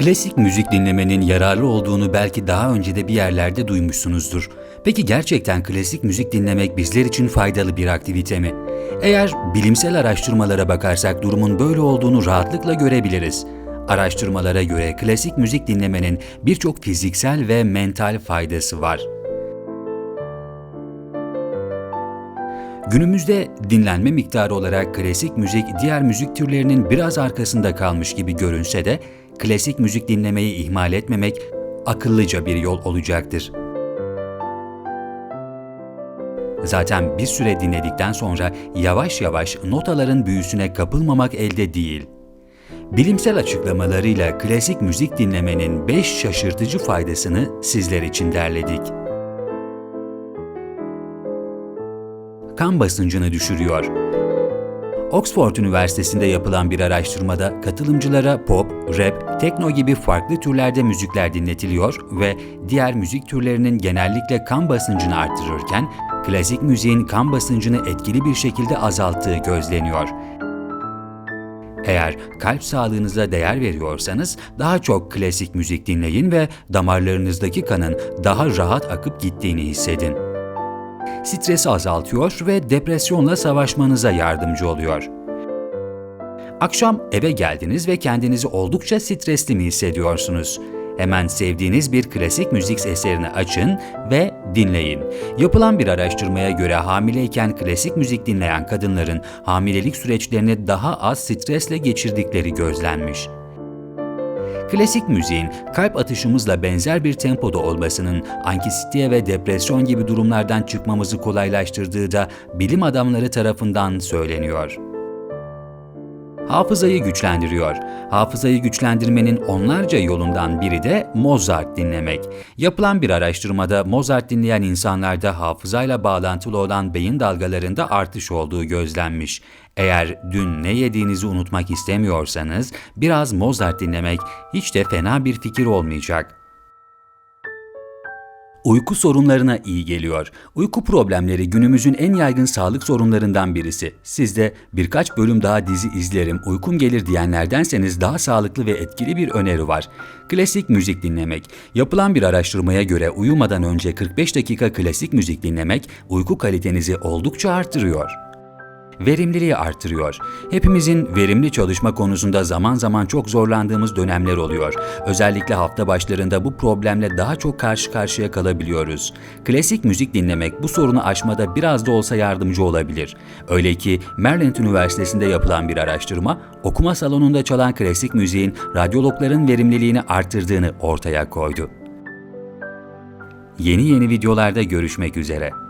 Klasik müzik dinlemenin yararlı olduğunu belki daha önce de bir yerlerde duymuşsunuzdur. Peki gerçekten klasik müzik dinlemek bizler için faydalı bir aktivite mi? Eğer bilimsel araştırmalara bakarsak durumun böyle olduğunu rahatlıkla görebiliriz. Araştırmalara göre klasik müzik dinlemenin birçok fiziksel ve mental faydası var. Günümüzde dinlenme miktarı olarak klasik müzik diğer müzik türlerinin biraz arkasında kalmış gibi görünse de klasik müzik dinlemeyi ihmal etmemek akıllıca bir yol olacaktır. Zaten bir süre dinledikten sonra yavaş yavaş notaların büyüsüne kapılmamak elde değil. Bilimsel açıklamalarıyla klasik müzik dinlemenin 5 şaşırtıcı faydasını sizler için derledik. kan basıncını düşürüyor. Oxford Üniversitesi'nde yapılan bir araştırmada katılımcılara pop, rap, tekno gibi farklı türlerde müzikler dinletiliyor ve diğer müzik türlerinin genellikle kan basıncını arttırırken klasik müziğin kan basıncını etkili bir şekilde azalttığı gözleniyor. Eğer kalp sağlığınıza değer veriyorsanız daha çok klasik müzik dinleyin ve damarlarınızdaki kanın daha rahat akıp gittiğini hissedin stresi azaltıyor ve depresyonla savaşmanıza yardımcı oluyor. Akşam eve geldiniz ve kendinizi oldukça stresli mi hissediyorsunuz? Hemen sevdiğiniz bir klasik müzik eserini açın ve dinleyin. Yapılan bir araştırmaya göre hamileyken klasik müzik dinleyen kadınların hamilelik süreçlerini daha az stresle geçirdikleri gözlenmiş. Klasik müziğin kalp atışımızla benzer bir tempoda olmasının anksiyete ve depresyon gibi durumlardan çıkmamızı kolaylaştırdığı da bilim adamları tarafından söyleniyor. Hafızayı güçlendiriyor. Hafızayı güçlendirmenin onlarca yolundan biri de Mozart dinlemek. Yapılan bir araştırmada Mozart dinleyen insanlarda hafızayla bağlantılı olan beyin dalgalarında artış olduğu gözlenmiş. Eğer dün ne yediğinizi unutmak istemiyorsanız biraz Mozart dinlemek hiç de fena bir fikir olmayacak. Uyku sorunlarına iyi geliyor. Uyku problemleri günümüzün en yaygın sağlık sorunlarından birisi. Siz de birkaç bölüm daha dizi izlerim, uykum gelir diyenlerdenseniz daha sağlıklı ve etkili bir öneri var. Klasik müzik dinlemek. Yapılan bir araştırmaya göre uyumadan önce 45 dakika klasik müzik dinlemek uyku kalitenizi oldukça artırıyor verimliliği artırıyor. Hepimizin verimli çalışma konusunda zaman zaman çok zorlandığımız dönemler oluyor. Özellikle hafta başlarında bu problemle daha çok karşı karşıya kalabiliyoruz. Klasik müzik dinlemek bu sorunu aşmada biraz da olsa yardımcı olabilir. Öyle ki Maryland Üniversitesi'nde yapılan bir araştırma, okuma salonunda çalan klasik müziğin radyologların verimliliğini artırdığını ortaya koydu. Yeni yeni videolarda görüşmek üzere.